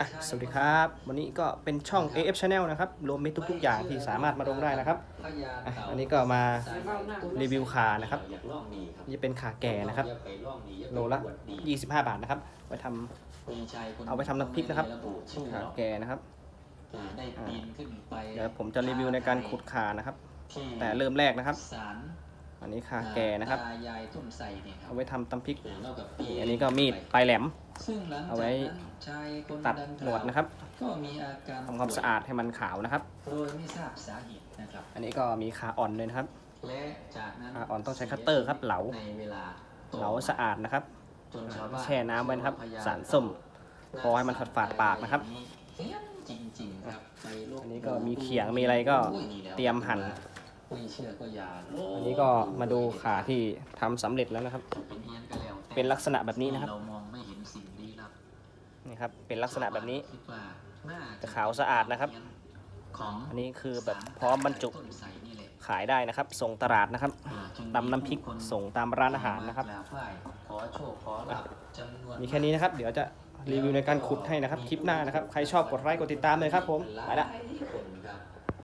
อะสวัสดีครับ วันนี้ก็เป็นช่อง AF Channel นะครับรวมมิตรทุก ๆ อย่างที่สามารถมาลงได้นะครับอะอันนี้ก็มารีวิวขานะครับนี่จะเป็นขาแก่นะครับ โลละ 25 บาทนะครับไว้ทำเอาไปทำน้ำพริกนะครับขาแก่นะครับได้ปีนขึ้นไปเดี๋ยวผมจะรีวิวในการขุดขานะครับ แต่เริ่มแรกนะครับ อันนี้ขาแก่นะครับตายายต้นไทรเนี่ยครัเอาไว้ทำตำพริกเท่ากับอันนี้ก็มีดปลายแหลม ซึ่งหลังเอาไว้จากนั้นชายคนตัดงกหนล่าวดนะครับก็มีอาการทำความสะอาดให้มันขาวนะครับโดยไม่ทราบสาเหตุนะครับ อันนี้ก็มีขาอ่อนเลยนะครับและจากนั้นขาอ่อนต้องใช้คัตเตอร์ครับเหลาในเวลาต่อเหลาสะอาดนะครับจนชาวบ้านแช่น้ำไว้นะครับ สารส้มพอให้มันฝาดๆปากนะครับเหี้ยจริงๆครับไปโลอันนี้ก็มีเขียงมีอะไรก็เตรียมหั่นไม่เชื่อก็อย่าลบอันนี้ก็มาดูขาที่ทำสำเร็จแล้วนะครับ เป็นเอียนก็แล้วแต่เป็นลักษณะแบบนี้นะครับเรามองไม่เห็นสิ่งลี้ลับนี่ครับเป็นลักษณะแบบนี้คิดว่าน่าจะขาวสะอาดนะครับของอันนี้คือแบบพร้อมบรรจุต้นไทรนี่แหละขายได้นะครับ ส่งตลาดนะครับตำน้ำพริกส่งตามร้านอาหารนะครับมกราบไหว้ขอโชคขอลาภจำนวนมีแค่นี้นะครับ เดี๋ยวจะรีวิวในการขุดให้นะครับ คลิปหน้านะครับ ใครชอบกดไลค์กดติดตามเลยครับผม ไปละคนครับ